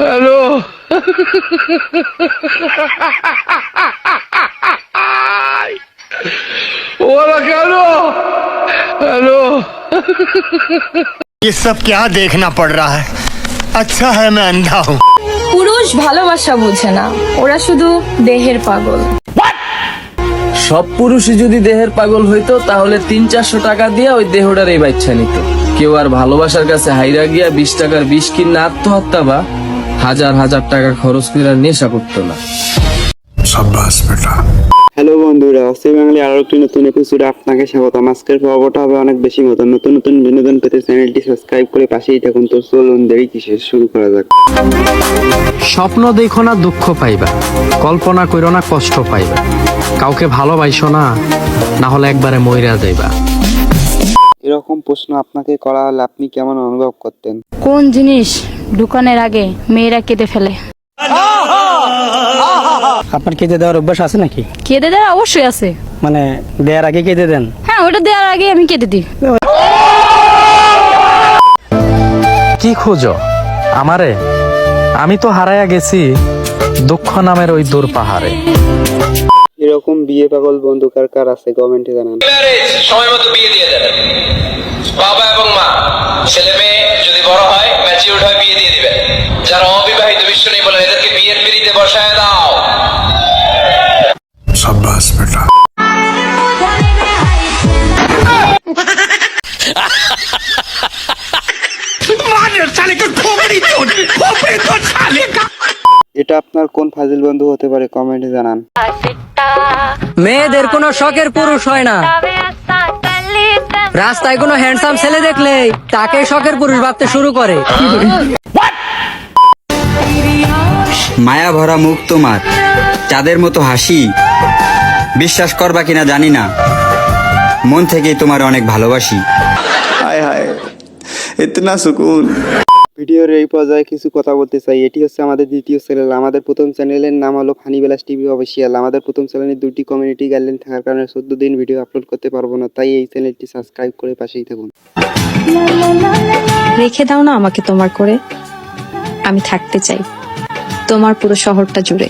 Hello ওরা কেন hello ये सब क्या देखना पड़ रहा है अच्छा है मैं अंधा हूँ পুরুষ ভালোবাসা বোঝে না ওরা শুধু দেহের পাগল সব পুরুষই যদি দেহের পাগল হইতো তাহলে তিন চারশো টাকা দিয়ে ওই দেহটার এই বাচ্চা নিত কেউ আর ভালোবাসার কাছে হাইরা গিয়া বিশ টাকার বিষ কিনা আত্মহত্যা বা হাজার হাজার টাকা খরচ করে নেশা করতো না। হ্যালো বন্ধুরা অস্ট্রি বাঙালি আরও একটি নতুন এপিসোডে আপনাকে স্বাগতম আজকের পর্বটা হবে অনেক বেশি মতন নতুন নতুন বিনোদন পেতে চ্যানেলটি সাবস্ক্রাইব করে পাশেই থাকুন। তো চলুন দেরি কিসে শুরু করা যাক। স্বপ্ন দেখো না দুঃখ পাইবা। কল্পনা করো না কষ্ট পাইবা। কাউকে ভালোবাসো না না হলে একবারে মইরা যাইবা। এরকম প্রশ্ন আপনাকে করা হলে আপনি কেমন অনুভব করতেন? কোন জিনিস ঢুকানোর আগে মেয়েরা কেঁদে ফেলে। আপনার কেটে দেওয়ার অভ্যাস আছে নাকি? কেঁদে দেওয়ার অবশ্যই আছে। মানে দেওয়ার আগে কেটে দেন? হ্যাঁ ওটা দেওয়ার আগে আমি কেটে দিই। কি খোঁজো? আমারে? আমি তো হারায়া গেছি দুঃখ নামের ওই দূর পাহাড়ে। এরকম বিয়ে পাগল বন্ধু কার কার আছে কমেন্টে জানান। সময় মতো বিয়ে দিয়ে দেবেন বাবা এবং মা ছেলে মেয়ে যারা অবিবাহিত বিশ্ব নেই বলেন এদেরকে বিয়ের পিড়িতে বসায় দাও। এটা আপনার কোন ফাজিল বন্ধু হতে পারে কমেন্টে জানান। মেয়েদের কোনো শখের পুরুষ হয় না। রাস্তায় কোনো হ্যান্ডসাম ছেলে দেখলে তাকে শখের পুরুষ ভাবতে শুরু করে। মায়া ভরা মুখ তোমার চাঁদের মতো হাসি। বিশ্বাস করবা কিনা জানি না। মন থেকেই তোমার অনেক ভালোবাসি। ভিডিওর এই পর্যায়ে কিছু কথা বলতে চাই। এটি হচ্ছে আমাদের দ্বিতীয় চ্যানেল। আমাদের প্রথম চ্যানেলের নাম হলো ফানি বেলাস টিভি অফিসিয়াল। আমাদের প্রথম চ্যানেলে দুটি কমিউনিটি গাইডলাইন থাকার কারণে চোদ্দ দিন ভিডিও আপলোড করতে পারব না তাই এই চ্যানেলটি সাবস্ক্রাইব করে পাশেই থাকুন। রেখে দাও না আমাকে তোমার করে। আমি থাকতে চাই। তোমার পুরো শহরটা জুড়ে।